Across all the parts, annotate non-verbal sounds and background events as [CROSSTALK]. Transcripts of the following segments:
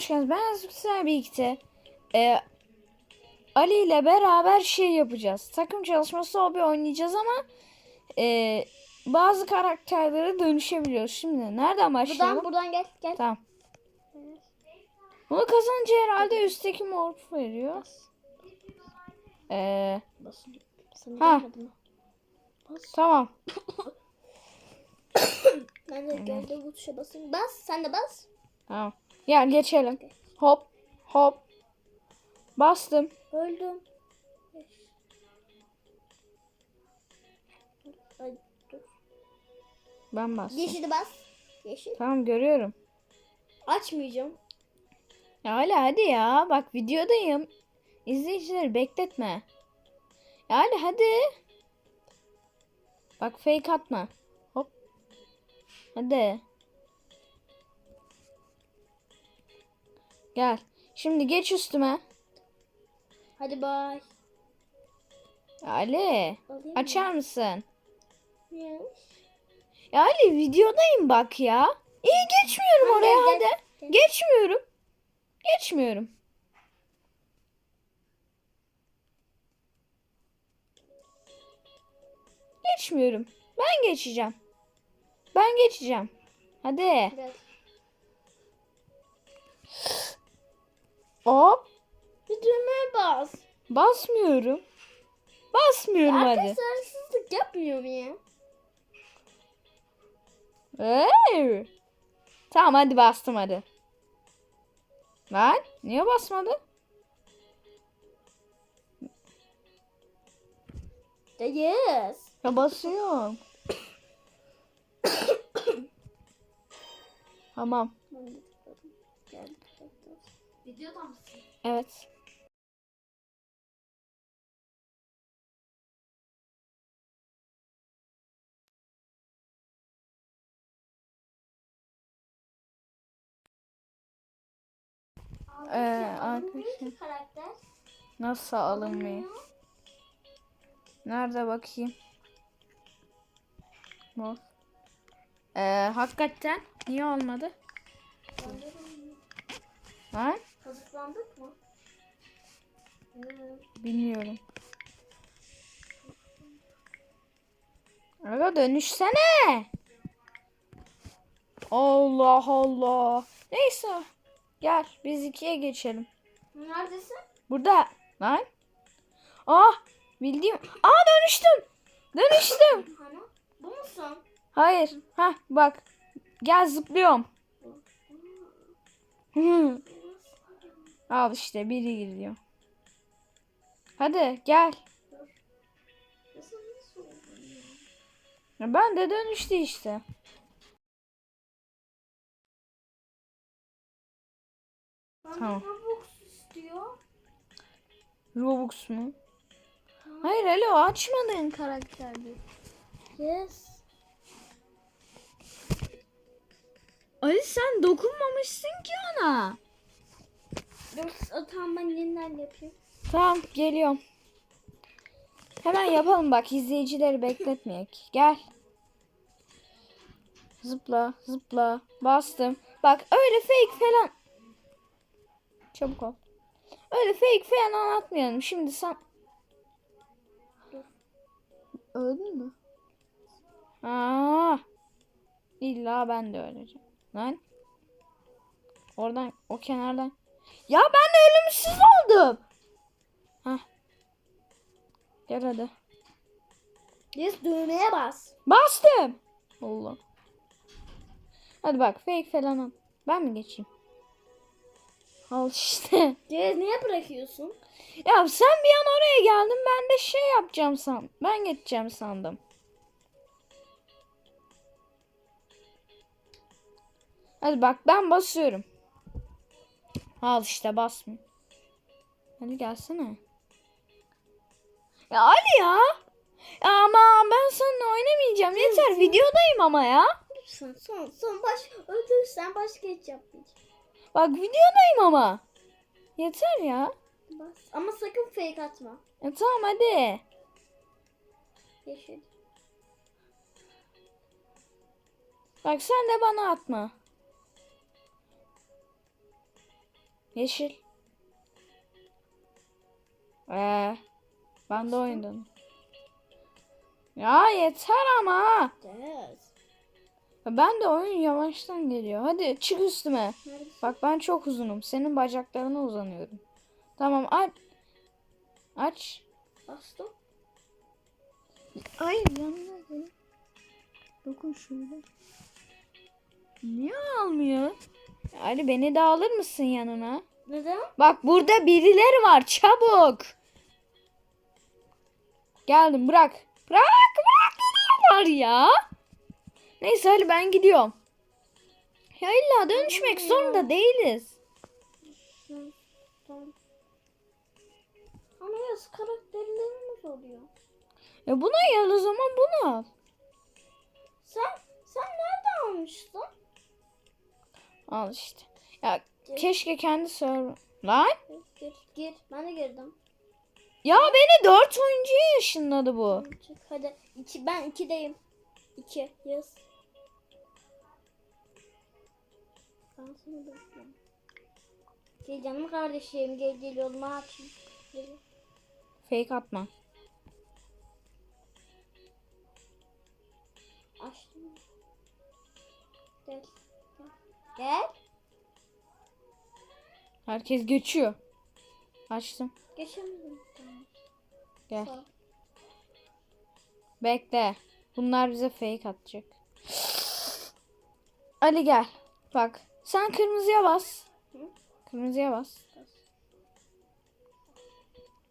hoş geldiniz. Ben sizlerle birlikte e, Ali ile beraber şey yapacağız. Takım çalışması hobi oynayacağız ama e, bazı karakterlere dönüşebiliyoruz. Şimdi nereden başlayalım? Buradan buradan gel gel. Tamam. Bunu kazanınca herhalde üstteki morf veriyor. E. Sana Ha. tamam. [COUGHS] Ben de gördüğüm bu tuşa basayım. Bas. Sen de bas. Tamam. Gel geçelim. Hop hop. Bastım. Öldüm. Ben bastım. Yeşili bas. Yeşil. Tamam görüyorum. Açmayacağım. Ya Ali hadi ya. Bak videodayım. İzleyicileri bekletme. Ya Ali hadi. Bak fake atma. Hop. Hadi. Gel. Şimdi geç üstüme. Hadi bay. Ali. Alayım Açar mısın? mı? Ya Ali videodayım bak ya. İyi geçmiyorum Ha, oraya hadi. gel, gel. Geçmiyorum. Geçmiyorum. Geçmiyorum. Ben geçeceğim. Ben geçeceğim. Hadi. Biraz. Hop. Düğmeye bas. Basmıyorum. Basmıyorum hadi. Arkadaşlar hırsızlık yapmıyor mu ya? Hey. Tamam hadi bastım hadi. Lan niye basmadı? Ya yes. Ya basıyorum. [COUGHS] tamam. Videoda mısın? Evet. Ee, arkadaşlar karakter. nasıl alınmayı? Nerede bakayım? Bu. Ee, hakikaten niye olmadı? Ha? Kazıklandık mı? Bilmiyorum. Aga dönüşsene. Allah Allah. Neyse. Gel biz ikiye geçelim. Neredesin? Burada. Lan. Ah bildiğim. Aa dönüştüm. Dönüştüm. Hani? Bu musun? Hayır. Ha bak. Gel zıplıyorum. Al işte biri giriyor. Hadi gel. Ben de dönüştü işte. Tamam. Robux istiyor. Robux mu? Hayır Ali o açmadığın karakterdi. Yes. Ali sen dokunmamışsın ki ona. Dur tamam ben yeniden yapayım. Tamam geliyorum. Hemen yapalım bak izleyicileri bekletmeyek. Gel. Zıpla zıpla bastım. Bak öyle fake falan. Çabuk ol. Öyle fake falan anlatmayalım. Şimdi sen... Öldün mü? Aa, illa ben de öleceğim. Lan. Oradan o kenardan. Ya ben ölümsüz oldum. Hah. Gel hadi. Yes düğmeye bas. Bastım. Allah. Hadi bak fake falan al. Ben mi geçeyim? Al işte. [LAUGHS] Yes niye bırakıyorsun? Ya sen bir an oraya geldin ben de şey yapacağım san. Ben geçeceğim sandım. Hadi bak ben basıyorum. Al işte basmıyor. Hadi gelsene. Ya Ali ya. Ya ama ben seninle oynamayacağım. Yeter videodayım ama ya. Son son son baş öldürürsen başka hiç yapmayacağım. Bak videodayım ama. Yeter ya. Bas. Ama sakın fake atma. Ya tamam hadi. Yeşil. Bak sen de bana atma. Yeşil. Ee, ben de oynadım. Ya yeter ama. Ben de oyun yavaştan geliyor. Hadi çık üstüme. Neredesin? Bak ben çok uzunum. Senin bacaklarına uzanıyorum. Tamam aç. Aç. Bastım. Ay yanına gel. Dokun şöyle. Niye almıyor? Ali beni de alır mısın yanına? Neden? Bak burada birileri var. Çabuk. Geldim bırak. Bırak bırak gidiyorlar ya. Neyse Ali ben gidiyorum. Ya illa dönüşmek zorunda değiliz. Ama yaz karakterlerimiz oluyor. Ya buna gel o zaman bunu al. Sen sen nerede almıştın? Al işte. Ya keşke kendi server. Lan. Gir gir. Ben de girdim. Ya beni dört oyuncuya ışınladı bu. Hadi. İki, ben ikideyim. İki. Yaz. Ben seni bekliyorum. Gel canım kardeşim. Gel gel yoluma açayım. Gel. Fake atma. Açtım. Gel. Gel. Herkes geçiyor. Açtım. Geçemedim. Tamam. Gel. Sağ ol. Bekle. Bunlar bize fake atacak. Ali gel. Bak. Sen kırmızıya bas. Hı? Kırmızıya bas.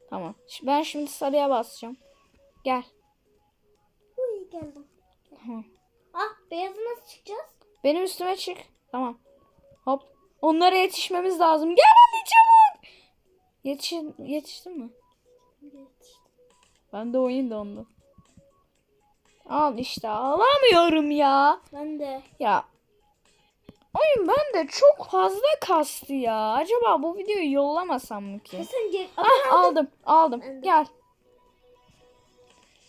Tamam. Ş- Ben şimdi sarıya basacağım. Gel. Uy geldim. Hı. Ah beyazı nasıl çıkacağız? Benim üstüme çık. Tamam. Hop. Onlara yetişmemiz lazım. Gel hadi çabuk. Yetişin, yetiştin mi? Ben de oyun dondu. Al işte alamıyorum ya. Ben de. Ya oyun bende çok fazla kastı ya. Acaba bu videoyu yollamasam mı ki? Gel. Ah, aldım aldım. Ben de. Gel.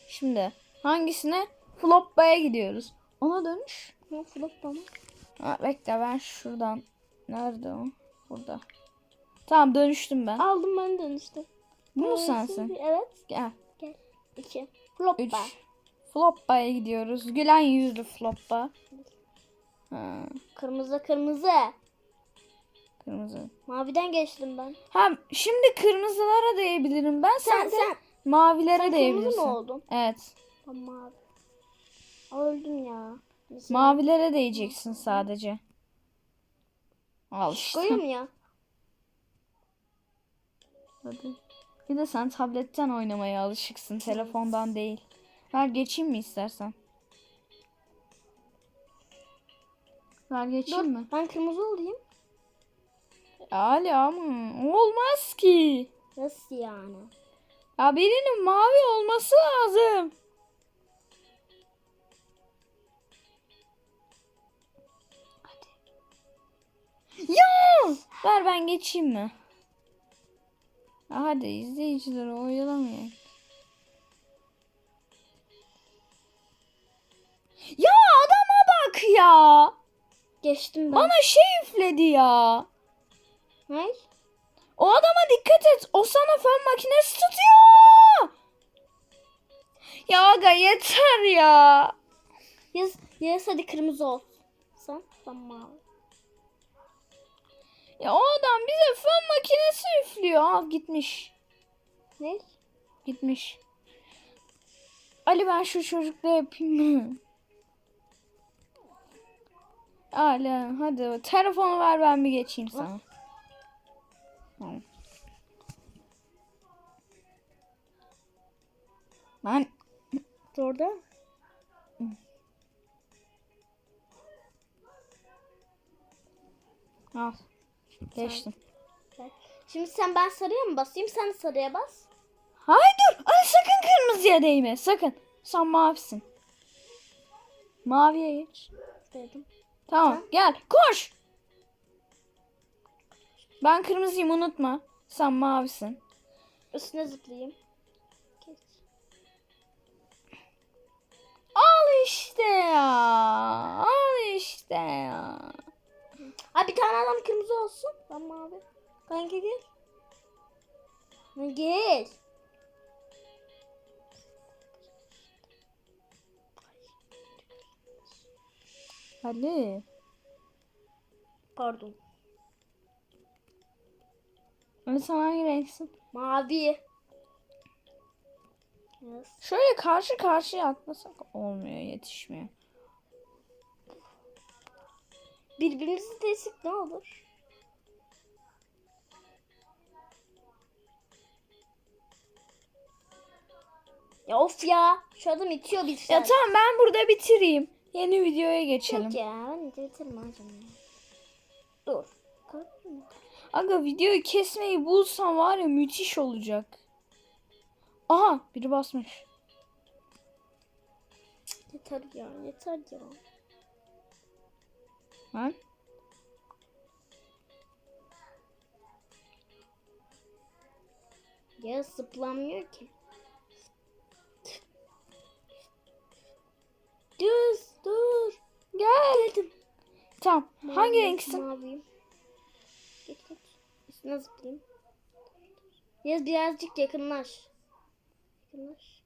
Şimdi hangisine? Floppa'ya gidiyoruz. Ona dönüş. Ne flop bana? Ha, bekle ben şuradan. Nerede o? Burada. Tamam dönüştüm ben. Aldım ben dönüştüm. Bu mu sensin? Evet. Gel. İki. Flop 3. ben. Floppa'ya gidiyoruz. Gülen yüzlü Floppa. Ha, Kırmızı kırmızı. kırmızı. Maviden geçtim ben. Ha şimdi kırmızılara değebilirim ben. Sen, Sen sen. mavilere Sen değebilirsin. kırmızı mı oldun? Evet. Ben mavi. Öldüm ya. Mesela. Mavilere değeceksin sadece. Al işte. Koyayım ya. Hadi. Bir de sen tabletten oynamaya alışıksın. Telefondan değil. Ver geçeyim mi istersen? Ver geçeyim mi? Dur ben kırmızı olayım. Ali ama olmaz ki. Nasıl yani? Ya birinin mavi olması lazım. Ya! Ver ben geçeyim mi? Hadi izleyicileri oyalamayın. Ya adama bak ya. Geçtim ben. Bana şey üfledi ya. Ne? O adama dikkat et. O sana fön makinesi tutuyor. Ya aga yeter ya. Yaz, yaz hadi kırmızı ol. Sen? Ben mavi. Ya o adam bize fön makinesi üflüyor. Al gitmiş. Ne? Gitmiş. Ali ben şu çocukla yapayım mı? [LAUGHS] Ali hadi telefonu ver ben bir geçeyim sana. Tamam. Ben Orada. al. Geçtim. Şimdi sen ben sarıya mı basayım? Sen sarıya bas. Hayır dur. Ay sakın kırmızıya değme. Sakın. Sen mavisin. Maviye geç. Dedim. Tamam gel koş. Ben kırmızıyım unutma. Sen mavisin. Üstüne zıplayayım. Geç. Al işte ya. Al işte ya. Ha bir tane adam kırmızı olsun. Ben mavi. Kanka gel. Gel. Ali. Pardon. Ali sen hangi renksin? Mavi. Yes. Şöyle karşı karşıya atlasak olmuyor yetişmiyor. Birbirimizi desek ne olur? Ya of ya. Şu adam itiyor bir şey. Ya tamam ben burada bitireyim. Yeni videoya geçelim. Yok ya. Ben de ya. Dur. Aga videoyu kesmeyi bulsam var ya müthiş olacak. Aha biri basmış. Yeter ya. Yeter ya. Lan. Ya zıplanmıyor ki. Düz dur. Gel. Geldim. Tamam. Hangi Mavi, renksin? Maviyim. Git git. Üstüne zıplayayım. Yaz birazcık yakınlaş. Yakınlaş.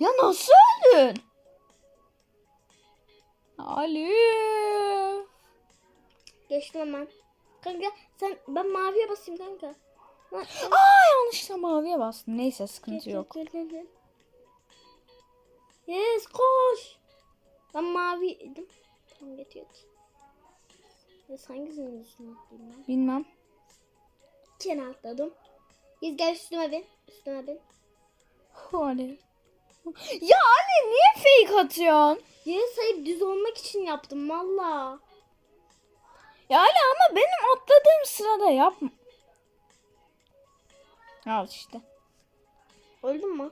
Ya nasıl öldün? Ali. Geçtim hemen. Kanka sen ben maviye basayım kanka. Aa yanlışlıkla maviye bastım. Neyse sıkıntı Gel, yok. Gel, gel, gel. Yes koş. Ben maviydim. Tamam get get. Yes hangisinin üstüne atlayayım ben? Bilmem. Kene atladım. Yes gel üstüme bin. Üstüme bin. Ali. Ya Ali niye fake atıyorsun? Yes hayır düz olmak için yaptım valla. Ya Ali ama benim atladığım sırada yapma. Al işte. Öldün mü?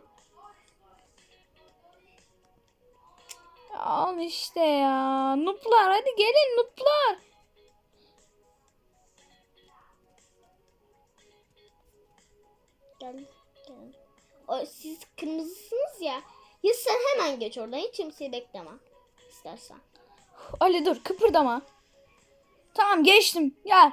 Al işte ya. Nuplar hadi gelin nuplar. Gel. Gel. O, siz kırmızısınız ya. Ya sen hemen geç oradan. Hiç kimseyi bekleme. İstersen. Ali dur kıpırdama. Tamam geçtim. Gel.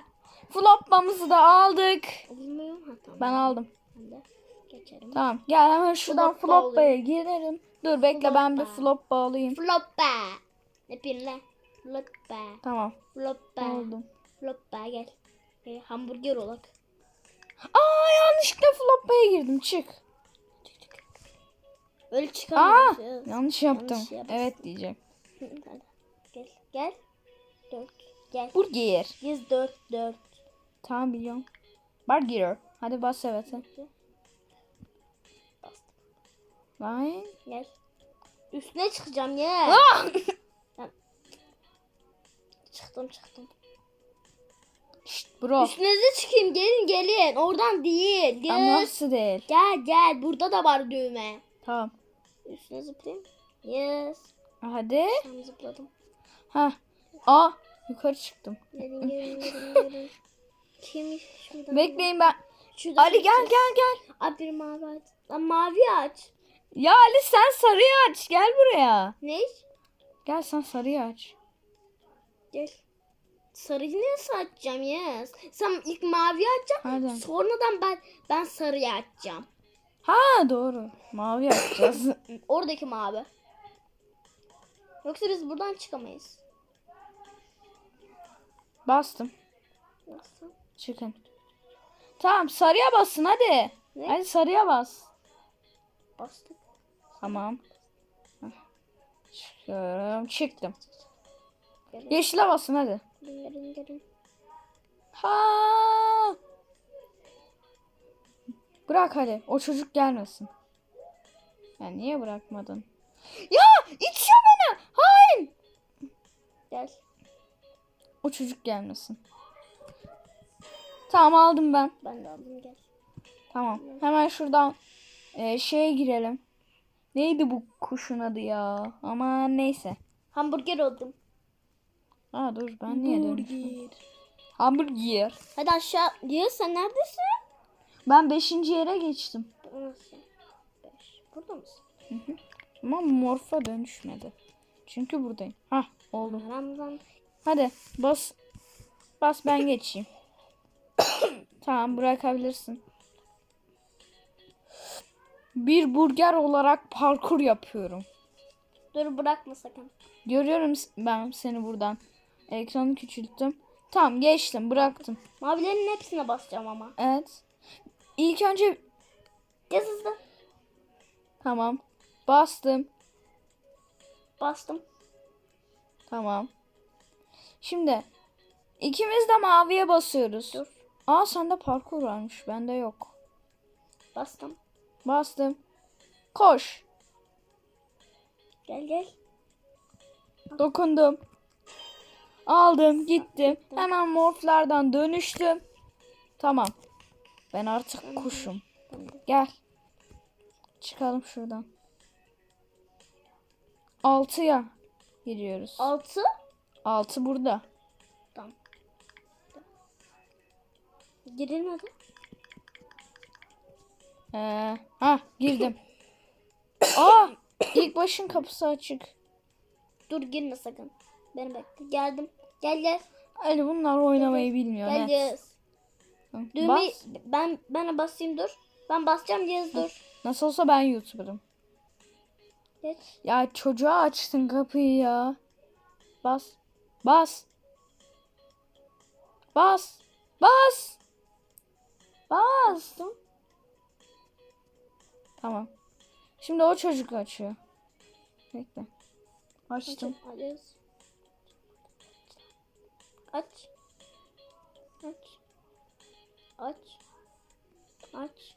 Floppamızı da aldık. Olmuyor. Tamam. Ben aldım. Ben de geçerim. Tamam gel hemen şuradan Floppa floppaya girelim. Dur bekle ben bir Floppa. floppa alayım. Floppa. Ne pirle? Floppa. Tamam Floppa. aldım. Floppa gel. E, hamburger olak. Aa yanlışlıkla floppaya girdim çık. Öyle Aa çıkamıyoruz. yanlış yaptım. Yanlış evet. Hadi. Gel. Gel. Dört. Gel. Burger. 104 4. Tamam biliyorum. Burger. Hadi bas evet. Lan. Gel. Üstüne çıkacağım ya. Ah! [LAUGHS] Çıktım çıktım. Şşt bro. Üstünüze çıkayım gelin gelin. Oradan değil. Ama Gel. nasıl değil? Gel gel. Burada da var düğme. Tamam. Üstüne zıplayayım. Yes. Hadi. Tam zıpladım. Ha. Aa yukarı çıktım. Gelin gelin gelin [LAUGHS] gelin. Şuradan? Bekleyin ben. Şuradan Ali gel gel gel. Abi mavi aç. Lan mavi aç. Ya Ali sen sarıyı aç. Gel buraya. Ne? Gel sen sarıyı aç. Gel. Sarıyı nasıl açacağım yes. Sen ilk mavi açacaksın. Hadi. Sonradan ben ben sarıyı açacağım. Ha doğru. Mavi açacağız. [LAUGHS] Oradaki mavi. Yoksa biz buradan çıkamayız. Bastım. Nasıl? Çıkın. Tamam sarıya basın hadi. Ne? Hadi sarıya bas. Bastık. Tamam. Çıkıyorum. Çıktım. Gelin Yeşile basın hadi. gelin. gelin. Ha. Bırak hadi. O çocuk gelmesin. Ya niye bırakmadın? Ya itiyor beni. Hayır. Gel. O çocuk gelmesin. Tamam aldım ben. Ben de aldım gel. Tamam. Hemen şuradan e, şeye girelim. Neydi bu kuşun adı ya? Ama neyse. Hamburger oldum. Aa dur ben niye dönüştüm? Hamburger. Hadi aşağı. Ya sen neredesin? Ben 5. yere geçtim. Nasıl? Beş. Burada mısın? Ama morfa dönüşmedi. Çünkü buradayım. Hah oldu. Ramazan. Hadi bas. Bas ben geçeyim. [COUGHS] Tamam bırakabilirsin. Bir burger olarak parkur yapıyorum. Dur bırakma sakın. Görüyorum ben seni buradan. Ekranı küçülttüm. Tamam geçtim bıraktım. Mavilerin hepsine basacağım ama. Evet. İlk önce Gez hızlı. tamam. Bastım. Bastım. Tamam. Şimdi ikimiz de maviye basıyoruz. Dur. Aa sende parkur varmış. Bende yok. Bastım. Bastım. Koş. Gel gel. Dokundum. Aldım, gittim. Hemen morflardan dönüştüm. Tamam. Ben artık kuşum. Gel. Çıkalım şuradan. Altıya giriyoruz. Altı. Altı burada. Tamam. Girilmedi. Ee, ha girdim. Aa, ilk başın kapısı açık. Dur girme sakın. Beni bekle. Geldim. Gel gel. Ali bunlar oynamayı bilmiyor. Gel. Yağız. Düğmeyi Bas. ben bana basayım dur. Ben basacağım Yağız dur. Nasıl olsa ben YouTuber'ım. Geç. Ya çocuğa açtın kapıyı ya. Bas. Bas. Bas. Bas. Bas. Tamam. Şimdi o çocuk açıyor. Bekle. Açtım. Aç. Aç. Aç. Aç. Aç.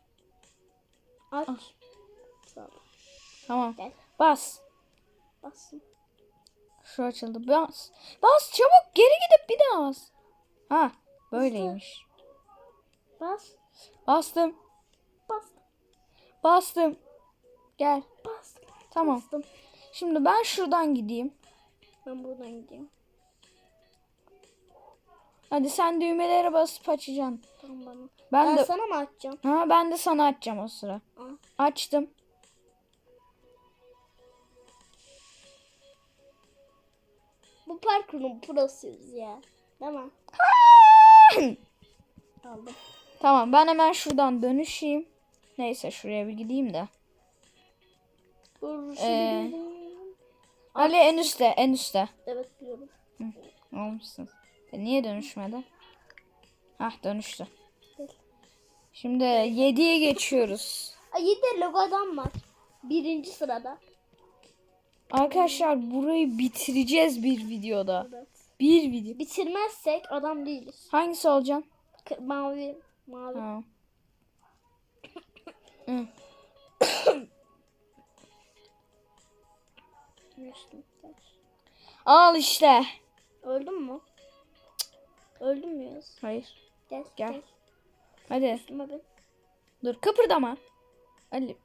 Ah. Ol. Tamam. Gel. Bas. Bastım. Şu açıldı. Bas. Bas çabuk geri gidip bir daha bas. Ha böyleymiş. Bas. Bastım. Bastım. Gel. Bastım. Tamam. Bastım. Şimdi ben şuradan gideyim. Ben buradan gideyim. Hadi sen düğmelere basıp açacaksın. Tamam bana. Ben, Ben, de sana mı açacağım? ha ben de sana açacağım o sıra. Aa. Açtım. Bu parkurun prosuyuz ya. Değil mi? Aldım. Tamam ben hemen şuradan dönüşeyim. Neyse şuraya bir gideyim de. Dur, Ee, Ali en üstte en üstte. Evet biliyorum. Almışsın. E, niye dönüşmedi? Hah dönüştü. Şimdi 7'ye geçiyoruz. Ay yedi logo adam var. Birinci sırada. Arkadaşlar burayı bitireceğiz bir videoda. Evet. Bir video. Bitirmezsek adam değiliz. Hangisi olacaksın? K- mavi. Mavi. Ha. Hı. Al işte. Öldün mü? Öldün mü Yağız? Hayır. Gel. Gel. Gel. Hadi. Üstüme bin. Dur kıpırdama. Ali.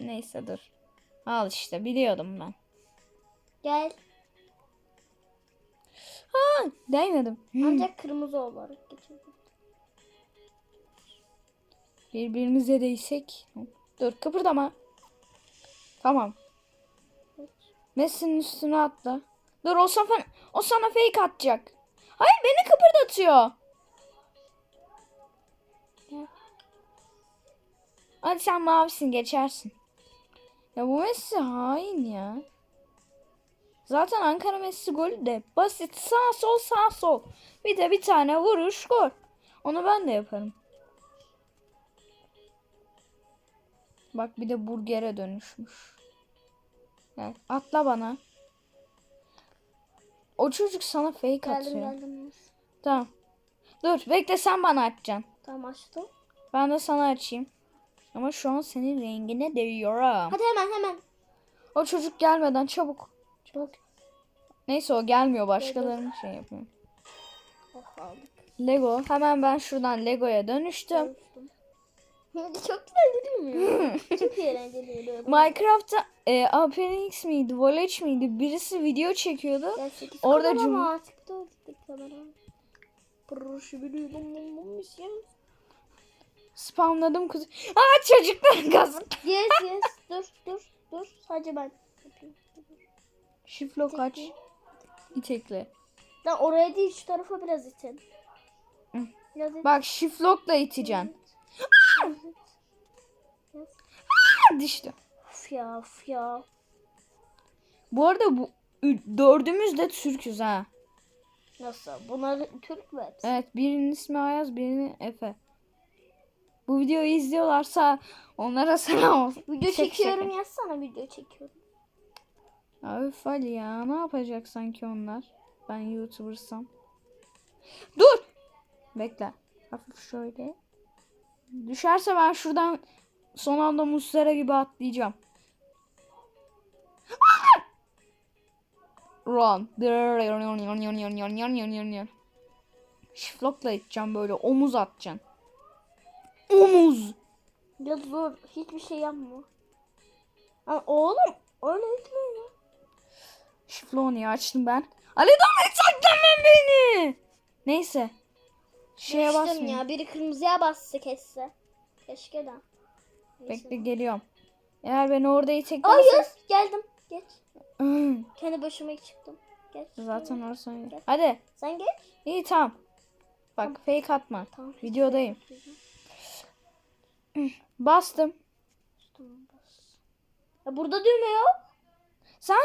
Neyse dur. Al işte biliyordum ben. Gel. Ha değmedim. Ancak kırmızı olarak geçirdim. Birbirimize değsek. Dur kıpırdama. Tamam. Messi'nin üstüne atla. Dur o sana, o sana fake atacak. Hayır beni kıpırdatıyor. Hadi sen mavisin geçersin. Ya bu Messi hain ya. Zaten Ankara Messi golü de basit. Sağ sol sağ sol. Bir de bir tane vuruş gol. Onu ben de yaparım. Bak bir de burgere dönüşmüş. Gel atla bana. O çocuk sana fake Geldim atıyor. geldim. Tamam. Dur bekle sen bana atacaksın. Tamam açtım. Ben de sana açayım. Ama şu an senin rengine değiyorum. Hadi hemen hemen. O çocuk gelmeden çabuk. Çabuk. Neyse o gelmiyor. Başkalarının şey yapıyor. Oh. Lego. Hemen ben şuradan Lego'ya dönüştüm. Ölçtüm. Çok güzel değil mi? [LAUGHS] Çok eğlenceli. Minecraft'ta e, Apenix miydi, Voleç miydi? Birisi video çekiyordu. Sekiz Orada cum- var. Çıktı orada kamera. Spamladım kız. Aa çocuklar [LAUGHS] kazık. Yes yes. dur dur dur. Sadece ben yapayım. Şiflo kaç? Tekli. İtekle. Lan oraya değil şu tarafa biraz itin. Yaz et. Bak shift lock'la iteceksin. Yaz. Hadi işte. Of ya of ya. Bu arada bu dördümüz de Türk'üz ha. Nasıl? Bunlar Türk mü? hepsi? Evet birinin ismi Ayaz birinin Efe. Bu videoyu izliyorlarsa onlara [LAUGHS] selam olsun. Video Şaka çekiyorum şaka. yazsana video çekiyorum. Öf Ali ya ne yapacak sanki onlar? Ben YouTuber'sam. Dur! Bekle. Hafif şöyle. Düşerse ben şuradan son anda Muslera gibi atlayacağım. Run. Shift lock'la iteceğim böyle omuz atacaksın. Omuz. Ya dur hiçbir şey yapma. Ama oğlum öyle etme ya. Niye açtım ben? Ali dur saklanma beni. Neyse. Şeye Geçtim basmayayım. ya biri kırmızıya bassa kesse. Keşke de. Neyse. Bekle geliyorum. Eğer beni orada iteklersen... yes, geldim. Geç. Hı, Kendi başıma çıktım. Geç. Zaten orası öyle. Hadi. Sen geç. İyi tamam. Bak fake atma. Tamam. Videodayım. Bastım. Tamam bas. Ya burada düğme yok. Sen...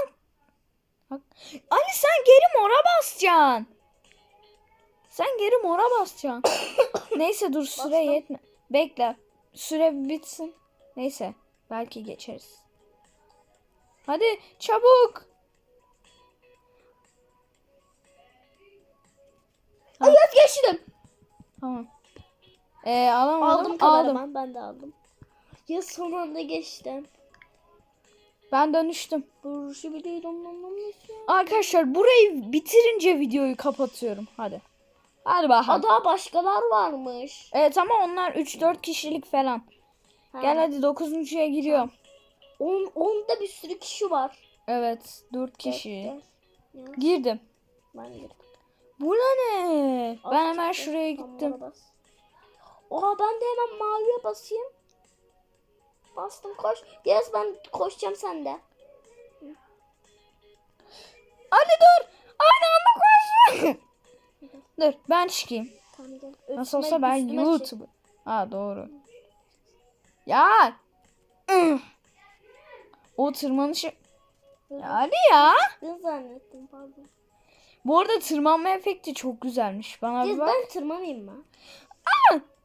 Bak. Ali sen geri mora basacaksın. Sen geri mora basacaksın. [COUGHS] Neyse dur süre Bastım. yetme. Bekle. Süre bitsin. Neyse. Belki geçeriz. Hadi çabuk. Ay yes geçtim. Tamam. Ee, alamadım. Aldım Aldım. kameraman. Ben de aldım. Ya son anda geçtim. Ben dönüştüm. Arkadaşlar burayı bitirince videoyu kapatıyorum. Hadi. Hadi bakalım. Daha başkalar varmış. Evet ama onlar 3-4 kişilik falan. Ha. Gel hadi 9.ya giriyorum. On, onda bir sürü kişi var. Evet 4 Gel, kişi. Ya, Girdim. Ben girdim. Bu ne? Az Ben hemen çıktı. şuraya gittim. Oha ben de hemen maviye basayım. Bastım koş. Yes ben koşacağım sen de. Ali dur. Aynı anda koş. [LAUGHS] dur ben çıkayım. Tamam gel. Nasıl olsa ben. YouTuber. Ha doğru. Ya. O tırmanışı. Ali ya. Zannettim pardon. Bu arada tırmanma efekti çok güzelmiş. Bana bir bak. ben tırmanayım mı?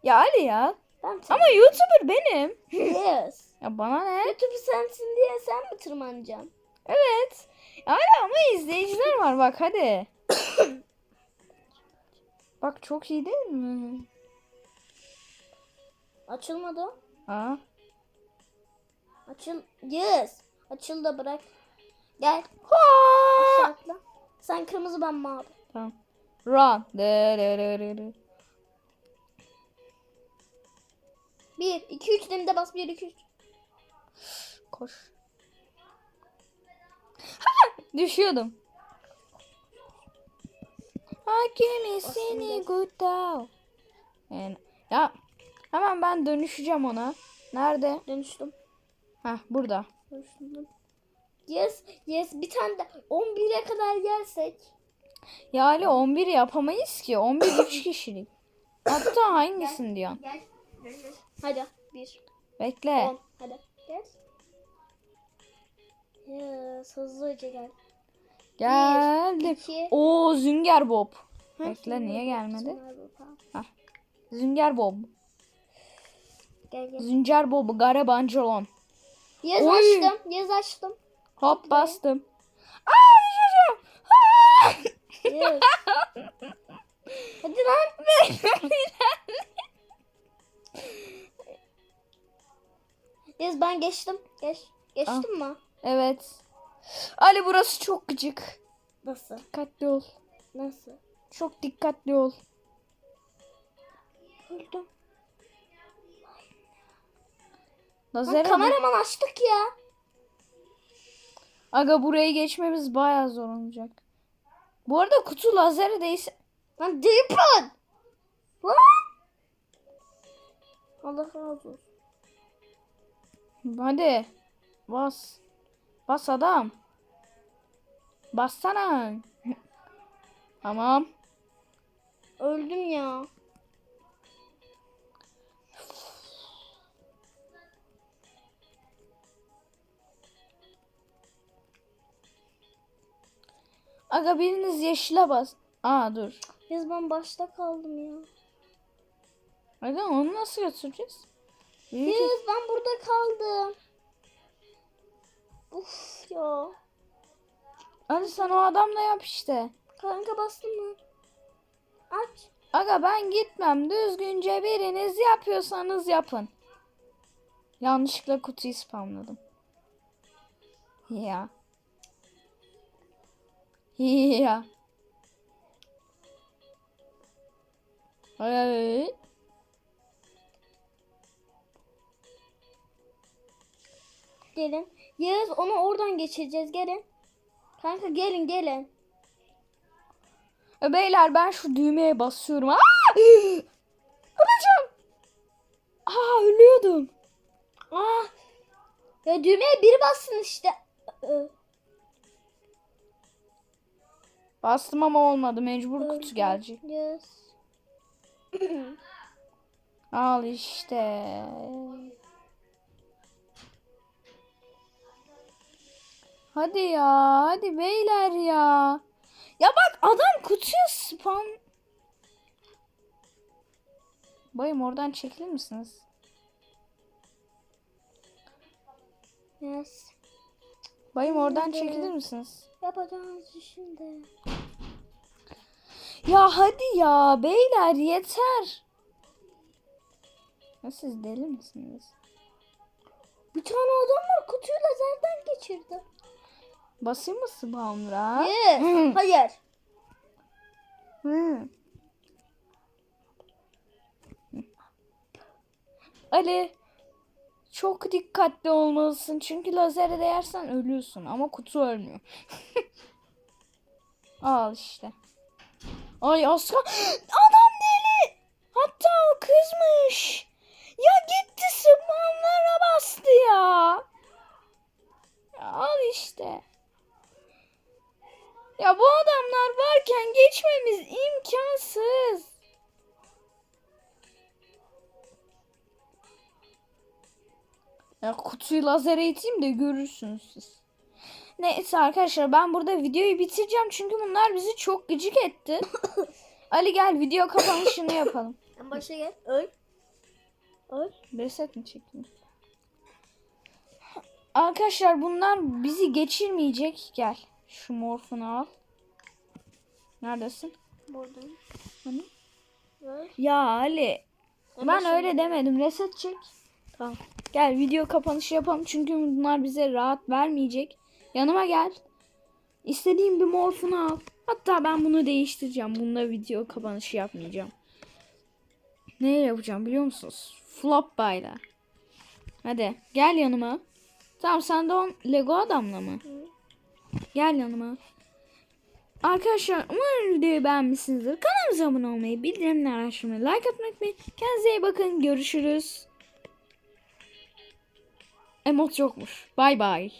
Ya Ali ya. Ben tırmanayım. Ama YouTuber benim. yes. Ya bana ne? YouTuber sensin diye sen mi tırmanacaksın? Evet. Yani ama izleyiciler var bak hadi. [COUGHS] bak çok iyi değil mi? Açılmadı. Aa. Açıl. Yes. Açıl da bırak. Gel. Ha! Sen kırmızı ben mavi. Tamam. Run. De, de, de, de, de. Bir, iki, üç demde bas. Bir, iki, üç. Koş. Ha! Düşüyordum. Hakimi seni down. Yani, ya hemen ben dönüşeceğim ona. Nerede? Dönüştüm. Heh burada. Dönüştüm. Yes. Yes. Bir tane de 11'e kadar gelsek. Ya Ali 11 yapamayız ki. 11 3 [COUGHS] kişilik. Hatta hangisin diyorsun? Gel. Hadi. Bir. Bekle. On. Hadi. Gel. Yes. Hızlıca gel. Geldim. İki. Oo Zünger Bob. Ha, Bekle niye gelmedi? ha. Zünger Bob. Gel gel. Zünger Bob. Gare Bancolon. Yes Oy. açtım. Yes açtım. Hop bastım. Aa düşeceğim. Yes. Hadi lan. [LAUGHS] Yes ben geçtim. Geç. Geçtim mi? evet. Ali burası çok gıcık. Nasıl? Dikkatli ol. Nasıl? Çok dikkatli ol. Öldüm. Lan Lazere kameraman açtık ya. Aga buraya geçmemiz bayağı zor olacak. Bu arada kutu lazeri değilse Lan Deepan. Lan. Allah razı olsun. Hadi. Bas. Bas adam. Bassana. tamam. Öldüm ya. Aga biriniz yeşile bas. Aa dur. Biz ben başta kaldım ya. Aga onu nasıl götüreceğiz? Biz ben burada kaldım. Uf ya. Hadi sen o adamla yap işte. Kanka bastın mı? Aç. Aga ben gitmem. Düzgünce biriniz yapıyorsanız yapın. Yanlışlıkla kutuyu spamladım. Ya. Ya. Evet. Gelin. Yağız onu oradan geçireceğiz. Gelin. Kanka gelin gelin. E, Beyler ben şu düğmeye basıyorum. Aa! [GASPS] Öleceğim. Aa ölüyordum. Ah. Ya düğmeye biri bassın işte. Bastım ama olmadı. Mecbur kutu gelecek. Yağız. Al işte. Hadi ya, hadi beyler ya. Ya bak adam kutuya spam. Bayım oradan çekilir misiniz? Yes. Bayım oradan çekilir misiniz? Yapacağız şimdi. Ya hadi ya beyler yeter. Ya siz deli misiniz? Bir tane adam var kutuyu lazerden geçirdi. Basayım mı spamra? Yes. Hayır. Hı. Ali çok dikkatli olmalısın çünkü lazere değersen ölüyorsun ama kutu ölmüyor. [LAUGHS] Al işte. Ay Aska [GASPS] adam deli. Hatta o kızmış. Ya gitti spamlara bastı. Ya Al işte. Ya bu adamlar varken geçmemiz imkansız. Ya kutuyu lazere iteyim de görürsünüz siz. Neyse arkadaşlar ben burada videoyu bitireceğim çünkü bunlar bizi çok gıcık etti. [LAUGHS] Ali gel video kapanışını yapalım. [LAUGHS] En başa gel. Öl. Öl. Reset mi çekeyim? Arkadaşlar bunlar bizi geçirmeyecek. Gel. Şu morfunu al. Neredesin? Buradayım. Hani? Öl. Ya Ali. En Ben başa öyle demedim. Reset çek. Tamam. Gel video kapanışı yapalım. Çünkü bunlar bize rahat vermeyecek. Yanıma gel. İstediğim bir morfunu al. Hatta ben bunu değiştireceğim. Bunda video kapanışı yapmayacağım. Ne yapacağım biliyor musunuz? Flopbayla. Hadi gel yanıma. Tamam sen de o Lego adamla mı? Gel yanıma. Arkadaşlar umarım videoyu beğenmişsinizdir. Kanalımıza abone olmayı, bildirimleri açmayı, like atmayı unutmayın. Kendinize iyi bakın. Görüşürüz. Emot yokmuş. Bay bay.